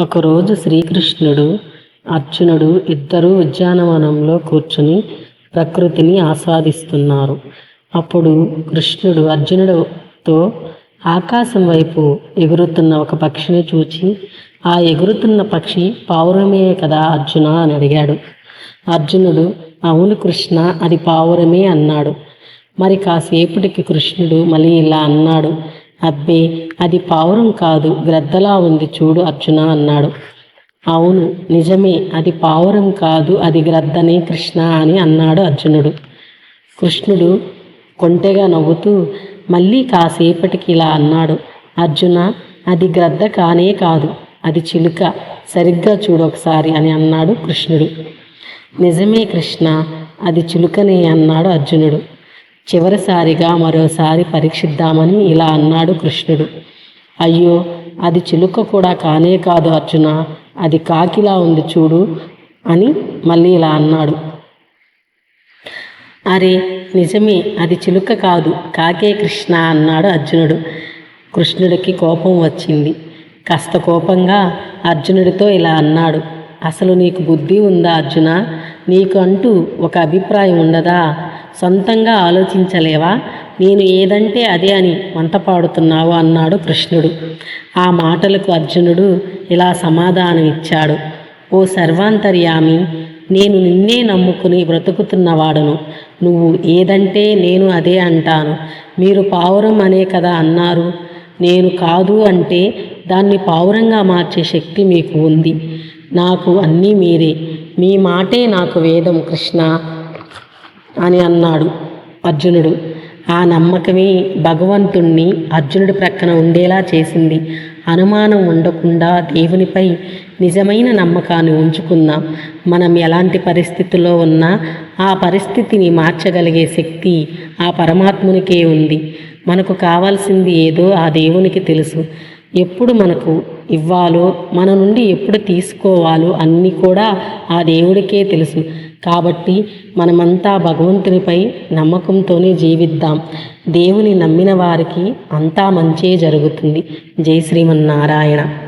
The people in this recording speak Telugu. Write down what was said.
ఒకరోజు శ్రీకృష్ణుడు అర్జునుడు ఇద్దరూ ఉద్యానవనంలో కూర్చుని ప్రకృతిని ఆస్వాదిస్తున్నారు. అప్పుడు కృష్ణుడు అర్జునుడితో ఆకాశం వైపు ఎగురుతున్న ఒక పక్షిని చూచి ఆ ఎగురుతున్న పక్షి పావురమే కదా అర్జున అని అడిగాడు. అర్జునుడు అవును కృష్ణ అది పావురమే అన్నాడు. మరి కాసేపటికి కృష్ణుడు మళ్ళీ ఇలా అన్నాడు. అబ్బే అది పావురం కాదు గ్రద్దలా ఉంది చూడు అర్జున అన్నాడు. అవును నిజమే అది పావురం కాదు అది గ్రద్దనే కృష్ణ అని అన్నాడు అర్జునుడు. కృష్ణుడు కొంటెగా నవ్వుతూ మళ్ళీ కాసేపటికి ఇలా అన్నాడు. అర్జున అది గ్రద్ద కానే కాదు అది చిలుక సరిగ్గా చూడు ఒకసారి అని అన్నాడు కృష్ణుడు. నిజమే కృష్ణ అది చిలుకనే అన్నాడు అర్జునుడు. చివరిసారిగా మరోసారి పరీక్షిద్దామని ఇలా అన్నాడు కృష్ణుడు. అయ్యో అది చిలుక కూడా కానే కాదు అర్జున అది కాకిలా ఉంది చూడు అని మళ్ళీ ఇలా అన్నాడు. అరే నిజమే అది చిలుక కాదు కాకే కృష్ణ అన్నాడు అర్జునుడు. కృష్ణుడికి కోపం వచ్చింది. కాస్త కోపంగా అర్జునుడితో ఇలా అన్నాడు. అసలు నీకు బుద్ధి ఉందా అర్జున? నీకు అంటూ ఒక అభిప్రాయం ఉండదా? సొంతంగా ఆలోచించలేవా? నేను ఏదంటే అదే అని వంట పాడుతున్నావు అన్నాడు కృష్ణుడు. ఆ మాటలకు అర్జునుడు ఇలా సమాధానం ఇచ్చాడు ఓ సర్వాంతర్యామి నేను నిన్నే నమ్ముకుని బ్రతుకుతున్నవాడను. నువ్వు ఏదంటే నేను అదే అంటాను. మీరు పావురం అనే కదా అన్నారు. నేను కాదు అంటే దాన్ని పావురంగా మార్చే శక్తి మీకు ఉంది. నాకు అన్నీ మీరే. మీ మాటే నాకు వేదం కృష్ణ. అని అన్నాడు అర్జునుడు. ఆ నమ్మకమే భగవంతుణ్ణి అర్జునుడి ప్రక్కన ఉండేలా చేసింది. అనుమానం ఉండకుండా దేవునిపై నిజమైన నమ్మకాన్ని ఉంచుకుందాం. మనం ఎలాంటి పరిస్థితుల్లో ఉన్నా ఆ పరిస్థితిని మార్చగలిగే శక్తి ఆ పరమాత్మునికే ఉంది. మనకు కావాల్సింది ఏదో ఆ దేవునికి తెలుసు. ఎప్పుడు మనకు ఇవ్వాలో మన నుండి ఎప్పుడు తీసుకోవాలో అన్నీ కూడా ఆ దేవుడికే తెలుసు. కాబట్టి మనమంతా భగవంతునిపై నమ్మకంతోనే జీవిద్దాం. దేవుని నమ్మిన వారికి అంతా మంచే జరుగుతుంది. జై శ్రీమన్నారాయణ.